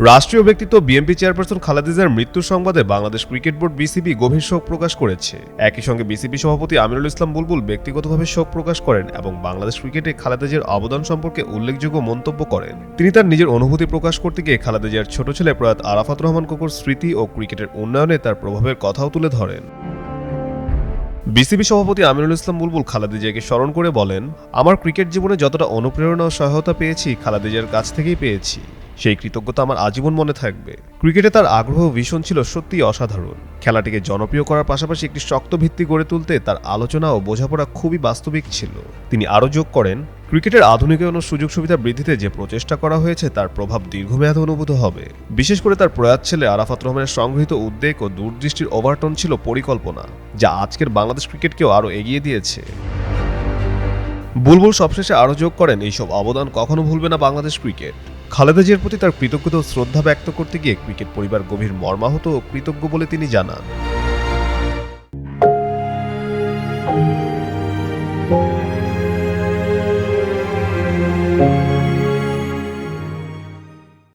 রাষ্ট্রীয় ব্যক্তিত্ব BNP chairperson Khaleda জিয়ার মৃত্যুর সংবাদে বাংলাদেশ ক্রিকেট বোর্ড বিসিবি গভীর শোক প্রকাশ করেছে। একই সঙ্গে বিসিবি সভাপতি আমিরুল ইসলাম বুলবুল ব্যক্তিগতভাবে শোক প্রকাশ করেন এবং বাংলাদেশ ক্রিকেটে খালেদা জিয়ার অবদান সম্পর্কে উল্লেখযোগ্য মন্তব্য করেন। তিনি তার নিজের অনুভূতি প্রকাশ করতে গিয়ে খালেদাজিয়ার ছোট ছেলে প্রয়াত আরাফাত রহমান কোকর স্মৃতি ও ক্রিকেটের উন্নয়নে তার প্রভাবের কথাও তুলে ধরেন। বিসিবি সভাপতি আমিরুল ইসলাম বুলবুল খালেদা জিয়াকে স্মরণ করে বলেন, আমার ক্রিকেট জীবনে যতটা অনুপ্রেরণা ও সহায়তা পেয়েছি, খালেদা জিয়ার কাছ থেকেই পেয়েছি। সেই কৃতজ্ঞতা আমার আজীবন মনে থাকবে। ক্রিকেটে তার আগ্রহ ভীষণ ছিল, সত্যিই অসাধারণ। খেলাটিকে জনপ্রিয় করার পাশাপাশি একটি শক্ত ভিত্তি গড়ে তুলতে তার আলোচনা ও বোঝাপড়া খুবই বাস্তবিক ছিল। তিনি আরও যোগ করেন, ক্রিকেটের আধুনিকায়ন সুযোগ সুবিধা বৃদ্ধিতে যে প্রচেষ্টা করা হয়েছে, তার প্রভাব দীর্ঘমেয়াদে অনুভূত হবে। বিশেষ করে তার প্রয়াত ছেলে আরাফাত রহমানের সংগৃহীত উদ্বেগ ও দূরদৃষ্টির ওভারটন ছিল পরিকল্পনা, যা আজকের বাংলাদেশ ক্রিকেটকেও আরও এগিয়ে দিয়েছে। বুলবুল সবশেষে আরও যোগ করেন, এইসব অবদান কখনো ভুলবে না বাংলাদেশ ক্রিকেট। খালেদা জিয়ার প্রতি তার কৃতজ্ঞতা ও শ্রদ্ধা ব্যক্ত করতে গিয়ে ক্রিকেট পরিবার গভীর মর্মাহত ও কৃতজ্ঞ বলে তিনি জানান।